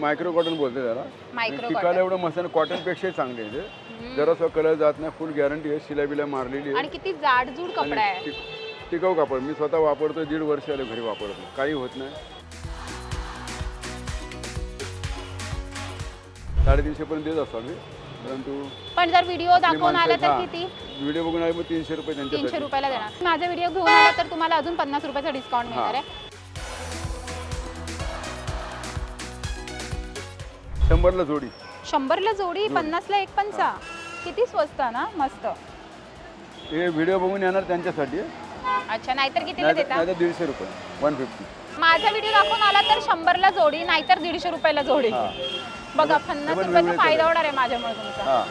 Micro cotton बोलते त्याला. Micro टिकायला कॉटन एवढं मस्त कॉटन पेक्षाही चांगले आहे ते जरासं कलर जात नाही फुल गॅरंटी आहे. शिलाई बिलाई मारलेली आणि आहे किती जाडजूड कपडा आहे. टिक- टिकाऊ कापड. मी स्वतः वापरतो दीड वर्ष आले घरी वापरतो काही होत नाही. साडेतीनशे पर्यंत देत असतो आम्ही. परंतु पण जर व्हिडिओ दाखवून आला तर. किती? व्हिडिओ बघून आले मग तीनशे रुपये तीनशे रुपयाला देणार. माझा व्हिडिओ घेऊन आला तर तुम्हाला अजून पन्नास रुपयाचा डिस्काउंट मिळणार आहे. शंभरला जोडी. शंभरला जोडी पन्नासला एक पंचा. किती स्वस्त ना मस्त. हे व्हिडिओ बघून येणार त्यांच्यासाठी. अच्छा नाहीतर कितीला नाहीतर देता? नाहीतर दीडशे रुपये वन फिफ्टी माझा व्हिडिओ दाखवून आला तर शंभरला जोडी नाहीतर दीडशे रुपयाला जोडी. हा. बघा पन्नास रुपयाचा वेगळे फायदा. होणार आहे माझ्यामुळे तुमचा. हा.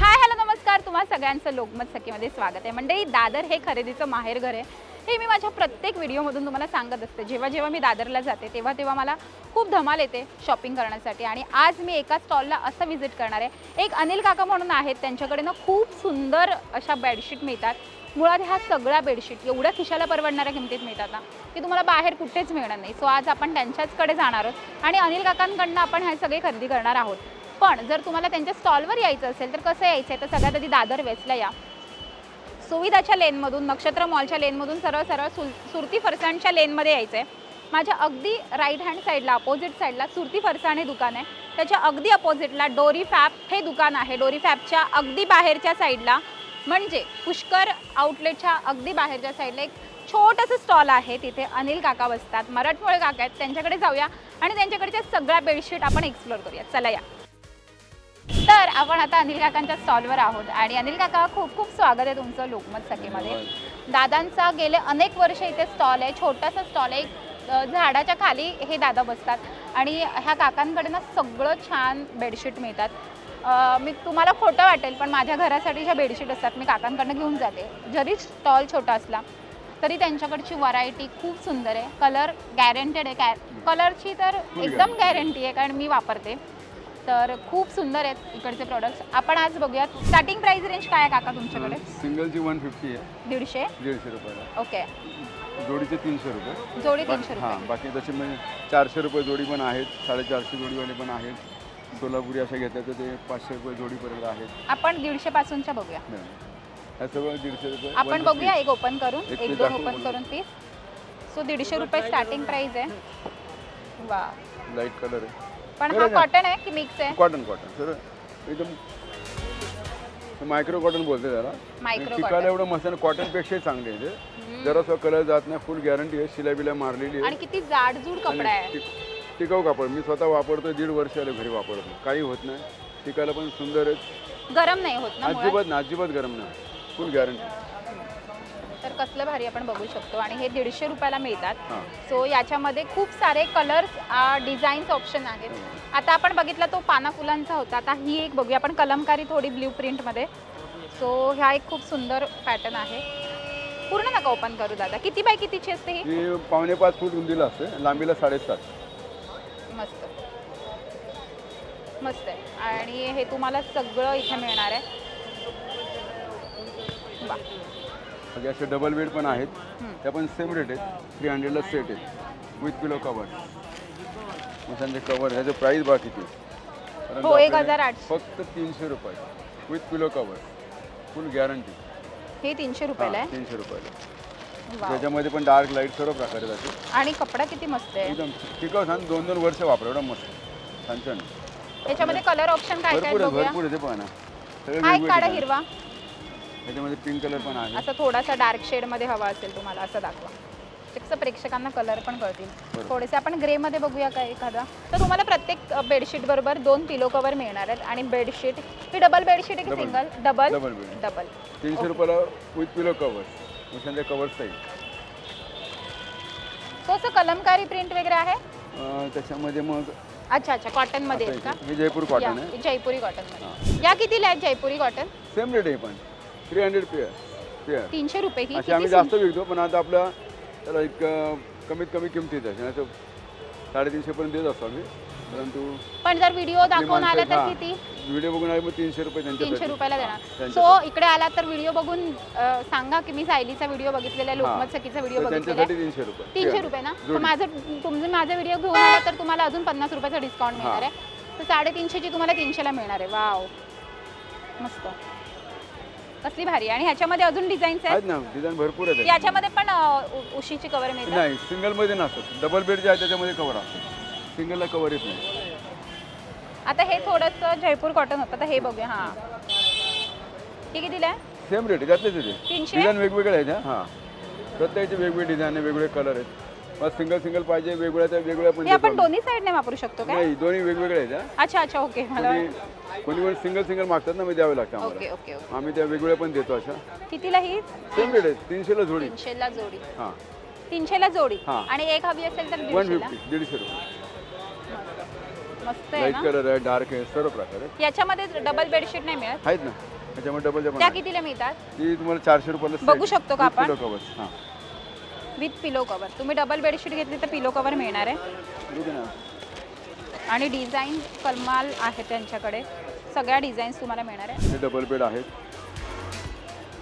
हाय हॅलो नमस्कार. तुम्हा सगळ्यांचं लोकमत सखीमध्ये स्वागत आहे. मंडळी दादर हे खरेदीचं माहेर घर आहे. हे मी माझ्या प्रत्येक व्हिडिओमधून तुम्हाला सांगत असते. जेव्हा जेव्हा मी दादरला जाते तेव्हा तेव्हा मला खूप धमाल येते शॉपिंग करण्यासाठी. आणि आज मी एका स्टॉलला असं व्हिजिट करणार आहे. एक अनिल काका म्हणून आहेत. त्यांच्याकडे ना खूप सुंदर अशा बेडशीट मिळतात. मुळात ह्या सगळ्या बेडशीट एवढ्या खिशाला परवडणाऱ्या किमतीत मिळतात ना की तुम्हाला बाहेर कुठेच मिळणार नाही. सो आज आपण त्यांच्याचकडे जाणार आहोत. आणि अनिल काकांकडनं आपण हे सगळे खरेदी करणार आहोत. पण जर तुम्हाला त्यांच्या स्टॉलवर यायचं असेल तर कसं यायचं आहे तर सगळ्यात आधी दादर वेस्टला या. सुविधाच्या लेनमधून नक्षत्र मॉलच्या लेनमधून सरळ सरळ सुल सुरती फरसाणच्या लेनमध्ये यायचं आहे माझ्या अगदी राईट हँड साईडला अपोजिट साईडला सुरती फरसाण हे दुकान आहे. त्याच्या अगदी अपोजिटला डोरी फॅप हे दुकान आहे. डोरी फॅपच्या अगदी बाहेरच्या साईडला म्हणजे पुष्कर आउटलेटच्या अगदी बाहेरच्या साईडला एक छोटंसं स्टॉल आहे. तिथे अनिल काका बसतात. मराठमोळे काका आहेत. त्यांच्याकडे जाऊया आणि त्यांच्याकडच्या सगळ्या बेडशीट आपण एक्सप्लोर करूया चला या. तर आपण आता अनिल काकांच्या स्टॉलवर आहोत आणि अनिल काका खूप खूप स्वागत आहे तुमचं लोकमत सखीमध्ये. दादांचा गेले अनेक वर्ष इथे स्टॉल आहे छोटासा स्टॉल आहे झाडाच्या खाली हे दादा बसतात आणि ह्या काकांकडे ना सगळं छान बेडशीट मिळतात. मी तुम्हाला खोटं वाटेल पण माझ्या घरासाठी ज्या बेडशीट असतात मी काकांकडनं घेऊन जाते. जरी स्टॉल छोटा असला तरी त्यांच्याकडची व्हरायटी खूप सुंदर आहे. कलर गॅरंटेड आहे. कॅ कलरची तर एकदम गॅरंटी आहे कारण मी वापरते. तर खूप सुंदर आहेत इकडचे प्रोडक्ट्स आपण आज बघूयात स्टार्टिंग प्राइस रेंज काय आहे काका तुमच्याकडे? सिंगलची वन फिफ्टी आहे. दीडशे? दीडशे रुपयाला. ओके. जोडीचे तीनशे रुपये. जोडी तीनशे रुपये. हां बाकी तसे म्हणजे चारशे रुपये जोडी पण आहेत साडेचारशे जोडीवाले पण आहेत. सोलापुरी अशा घेतल्या तर ते पाचशे रुपये जोडीपर्यंत आहेत. आपण दीडशे पासूनच्या बघूया. हे. सगळं दीडशे रुपये आपण बघूया एक ओपन करून. एक एक piece दोन दाखवू ओपन. करून पीस सो दीडशे रुपये स्टार्टिंग प्राइस आहे. वा लाइट कलर आहे. पण हा? कॉटन आहे की मिक्स आहे? कॉटन कॉटन सर एकदम मायक्रो कॉटन बोलते त्याला Micro टिकायला. एवढं मस्त कॉटन पेक्षाही चांगले आहे ते जरासं कलर जात नाही फुल गॅरंटी आहे. शिलाई बिलाई मारलेली आहे. आणि किती जाडजूड कपडा आहे. टिक- टिकाऊ कापड. मी स्वतः वापरतो दीड वर्ष आले घरी वापरतो काही होत नाही. टिकायला पण सुंदर आहे गरम नाही होत ना? अजिबात ना अजिबात गरम नाही. फुल गॅरंटी तर कसलं भारी आपण बघू शकतो. आणि हे दीडशे रुपयाला मिळतात. हां. सो याच्यामध्ये खूप सारे कलर्स डिझाईन्स ऑप्शन आहेत. आता आपण बघितला तो पाना फुलांचा होता. आता ही एक बघूया. आपण कलमकारी थोडी ब्ल्यू प्रिंटमध्ये सो ह्या एक खूप सुंदर पॅटर्न आहे. पूर्ण नका ओपन करू दादा. किती बाय कितीची असते ही? पावणे पाच फूट रुंदीला असते. लांबीला साडेसात. मस्त. मस्त आहे. आणि हे तुम्हाला सगळं इथे मिळणार आहे. वा म्हणजे असे डबल बेड पण आहेत. त्या पण सेम रेट आहेत. थ्री हंड्रेडला सेट आहेत. विथ पिलो कवर त्यांचे कवर ह्याचं प्राईस बा किती परंतु हो एक हजार फक्त तीनशे रुपये. With pillow cover full guarantee हे तीनशे रुपयाला आहे? तीनशे रुपयाला. वाव. त्याच्यामध्ये पण डार्क लाइट सर्व प्रकारे जाते आणि कपडा किती मस्त आहे? एकदम. टिकाऊ छान. दोन दोन वर्ष वापरा एवढा मस्त. छान छान याच्यामध्ये कलर ऑप्शन काय काय भरपूर आहे बघूया. भरपूर आहे ते पण. हा एक काढा. हिरवा. त्याच्यामध्ये पिंक कलर पण आहे. असं थोडासा डार्क शेडमध्ये हवा असेल तुम्हाला असं दाखवा. कसं प्रेक्षकांना कलर पण कळतील. थोडेसे आपण ग्रेमध्ये बघूया काय एखादा. तर तुम्हाला प्रत्येक बेडशीट बरोबर दोन पिलो कवर मिळणार आहेत आणि बेडशीट ही डबल बेडशीट आहे की. सिंगल डबल डबल तीनशे रुपयाला विथ पिलो कवर आहे तो असं कलमकारी प्रिंट वगैरे आहे? त्याच्यामध्ये मग अच्छा अच्छा. कॉटनमध्ये जयपूर का? कॉटन जयपुरी कॉटनमध्ये या कितीला आहेत जयपुरी कॉटन सेम रेट आहे पण. थ्री हंड्रेड पेअर पेअर तीनशे रुपये ही असे आम्ही किती जास्त विकतो पण आता आपला त्याला एक अं, कमीत कमी किमतीत आहे. तर साडेतीनशेपर्यंत देत असतो आम्ही. परंतु पण जर व्हिडिओ दाखवून आला तर. किती? व्हिडिओ बघून आले मग तीनशे रुपये त्यांच्यासाठी तीनशे रुपयाला देणार. त्यांच्यासाठी. सो इकडे आला तर व्हिडिओ बघून अ, सांगा की मी सायलीचा व्हिडिओ बघितलेला आहे हां. लोकमत सखीचा व्हिडिओ तर बघितलेला आहे. तीनशे रुपये. तीनशे रुपये ना? तर जोडी. माझं तुम्ही माझा व्हिडिओ घेऊन आला तर तुम्हाला अजून पन्नास रुपयाचा डिस्काउंट मिळणार. आहे. तर साडेतीनशेची तुम्हाला तीनशेला मिळणार आहे. वाव मस्त. कसली भारी. आहे. आणि ह्याच्यामध्ये अजून डिझाईन्स आहेत? आहेत ना डिझाईन भरपूर आहेत. याच्यामध्ये पण अ, उशीची कवर मिळतात? नाही सिंगलमध्ये नसतात. डबल बेड जे आहे त्याच्यामध्ये कवर असतात. सिंगलला कवर येत नाही. आता हे थोडंसं जयपूर कॉटन होतं तर हे बघूया हां. हे कितीला आहे सेम रेट त्यातलेच येते तीनशे? डिझाईन वेगवेगळे आहेत हां. प्रत्येकाचे वेगवेगळे डिझाईन आहे वेगवेगळे कलर आहेत. मग सिंगल सिंगल पाहिजे वेगवेगळ्या त्या वेगवेगळ्या पण हे आपण देतो. दोन्ही साईडने वापरू शकतो. काय नाही दोन्ही वेगवेगळे आहेत हां. अच्छा अच्छा ओके मला कोणी कोणी कोणी सिंगल सिंगल मागतात ना मी द्यावे लागतं ओके आम्हाला ओके ओके आम्ही त्या वेगवेगळ्या पण देतो अशा. कितीला ही? सेम रेट आहे तीनशेला जोडी. तीनशेला जोडी. हां. तीनशेला जोडी. हां. आणि एक हवी असेल तर वन दीडशेला. फिफ्टी दीडशे रुपये. मस्त आहे लाइट ना? कलर आहे डार्क आहे सर्व प्रकार आहेत. याच्यामध्ये डबल बेडशीट नाही मिळत? आहेत ना. त्याच्यामुळे पण त्या. कितीला मिळतात? ती तुम्हाला चारशे रुपयाला बघू आहे. शकतो का आपण? हां. विथ पिलो कवर तुम्ही डबल बेडशीट घेतली तर पिलो कवर मिळणार आहे. आणि डिझाईन कलमाल आहे त्यांच्याकडे. सगळ्या डिझाईन्स तुम्हाला मिळणार आहे. डबल बेड आहेत.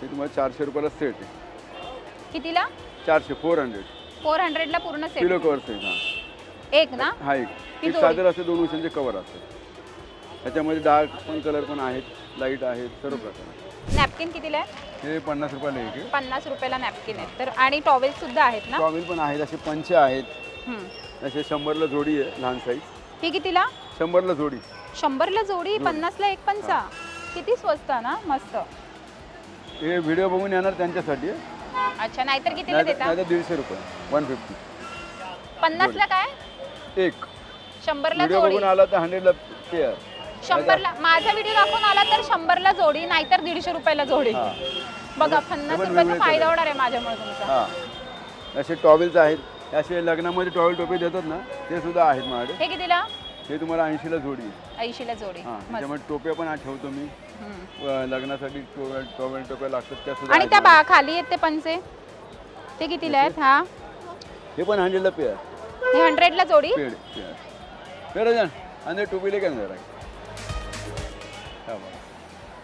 हे तुम्हाला चारशे रुपयाला सेट आहे. कितीला? चारशे फोर हंड्रेड फोर हंड्रेडला पूर्ण सेट किलो कवर सेट हां. एक ना? हा एक. एक. सादर असते दोन उशांचे कवर असते. त्याच्यामध्ये डार्क पण कलर पण आहेत लाइट आहेत सर्व प्रकार. नॅपकिन कितीला आहे? हे पन्नास रुपयाला एक आहे. पन्नास रुपयाला नॅपकिन आहे तर आणि टॉवेल सुद्धा आहेत ना? टॉवेल पण आहेत असे पंचे आहेत. हम्म. असे शंभरला जोडी आहे लहान साईज ही कितीला? शंभरला जोडी. शंभरला जोडी पन्नासला एक पंचा? किती स्वस्त ना मस्त. हे व्हिडिओ बघून येणार त्यांच्यासाठी. आहे. अच्छा नाहीतर कितीला नाहीतर देता? दीडशे रुपये. वन फिफ्टी पन्नासला काय? एक. शंभरला व्हिडिओ जोडी. बघून आला तर हंड्रेडला पेअर शंभरला माझा व्हिडिओ दाखवून आला तर शंभरला जोडी नाहीतर दीडशे रुपयाला जोडी. हां. बघा पन्नास पण रुपयाचा फायदा. होणार आहे माझ्यामुळे तुमचा. हां. असे टॉवेल्स आहेत. असे लग्नामध्ये टॉवेल टोपी देतात ना ते सुद्धा आहेत माझ्याकडे. हे कितीला? हे तुम्हाला ऐंशीला जोडी ऐंशीला जोडी. हां मस्त. त्याच्यामध्ये टोप्या पण ठेवतो मी. हम्म. अं, लग्नासाठी टोवेल टॉवेल टोप्या लागतात त्या सुद्धा आणि आहेत त्या बा माझ्याकडे. खाली आहेत ते पंचे? ते कितीला आहेत? हा. हे पण हंड्रेडला पेअर हे हंड्रेडला जोडी? पेड पेड जाण आणि टोपीले काय जरा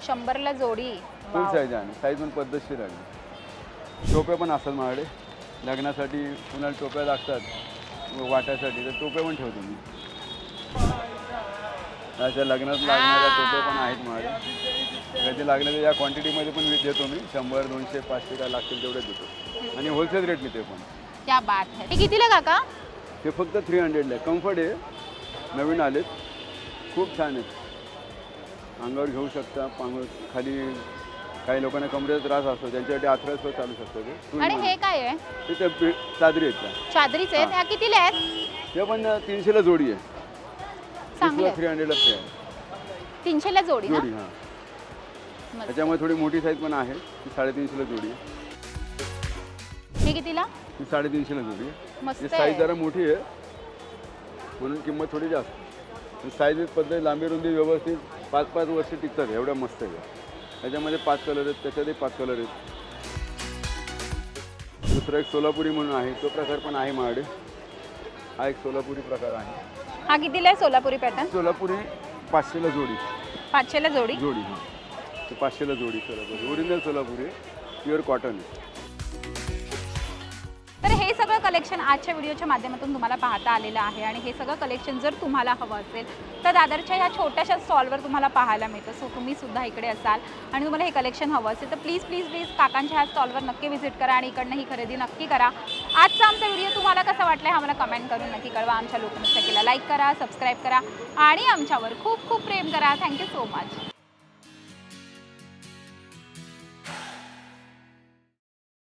शंभरला जोडी. Full wow. साईज आहे. साईज पण पद्धतशीर आहे. टोप्या पण असतात माझ्याकडे. लग्नासाठी कुणाला टोप्या लागतात वाट्यासाठी तर टोप्या पण ठेवतो मी. अशा लग्नात लागणाऱ्या टोप्या पण आहेत माझ्याकडे. कधी लागले तर या क्वांटिटीमध्ये पण मी देतो मी. शंभर दोनशे पाचशे काय लागतील तेवढे देतो. आणि होलसेल रेटने ते पण. क्या बात है. हे कितीला काका? हे फक्त थ्री हंड्रेडला आहे. कम्फर्ट आहे. नवीन आलेत. खूप छान आहेत. अंगावर घेऊ शकता पांग खाली काही लोकांना कमरेचा त्रास असतो त्यांच्यासाठी आथरास चालू शकतो ते. आणि म्हणून. हे काय आहे? ते पि- चादरी आहेत त्या. चादरीचे आहेत? ह्या कितीला आहेत? ते पण तीनशेला जोडी आहे. चांगले थ्री हंड्रेडला ते आहे. तीनशेला जोडी ना? जोडी हां. मस्त. त्याच्यामध्ये थोडी मोठी साईज पण आहे. ती साडेतीनशेला जोडी आहे. हे कितीला? ती साडेतीनशेला जोडी आहे. मस्त ही साईज आहे. जरा मोठी आहे. म्हणून किंमत थोडी जास्त. साईज पद्धत लांबी रुंदी व्यवस्थित पाच पाच वर्ष टिकतात एवढ्या मस्त आहे त्याच्यामध्ये पाच कलर आहेत त्याच्यातही पाच कलर आहेत. दुसरा एक सोलापुरी म्हणून आहे तो प्रकार पण आहे माझ्याकडे हा एक सोलापुरी प्रकार आहे. हा कितीला आहे सोलापुरी पॅटर्न? सोलापुरी पाचशेला जोडी. पाचशेला जोडी? जोडी हा. ते पाचशेला जोडी Solapuri. Original Solapuri pure cotton आहे सगळं कलेक्शन आजच्या व्हिडिओच्या माध्यमातून तुम्हाला पाहता आलेलं आहे आणि हे सगळं कलेक्शन जर तुम्हाला हवं असेल तर दादरच्या ह्या छोट्याशा स्टॉलवर तुम्हाला पाहायला मिळतं. सो तुम्ही सुद्धा इकडे असाल आणि तुम्हाला हे कलेक्शन हवं असेल तर प्लीज प्लीज प्लीज काकांच्या ह्या स्टॉलवर नक्की व्हिजिट करा आणि इकडनं ही खरेदी नक्की करा. आजचा आमचा व्हिडिओ तुम्हाला कसा वाटला हा मला कमेंट करून नक्की कळवा. आमच्या लोकमत केला लाईक करा सबस्क्राईब करा आणि आमच्यावर खूप खूप प्रेम करा. Thank you so much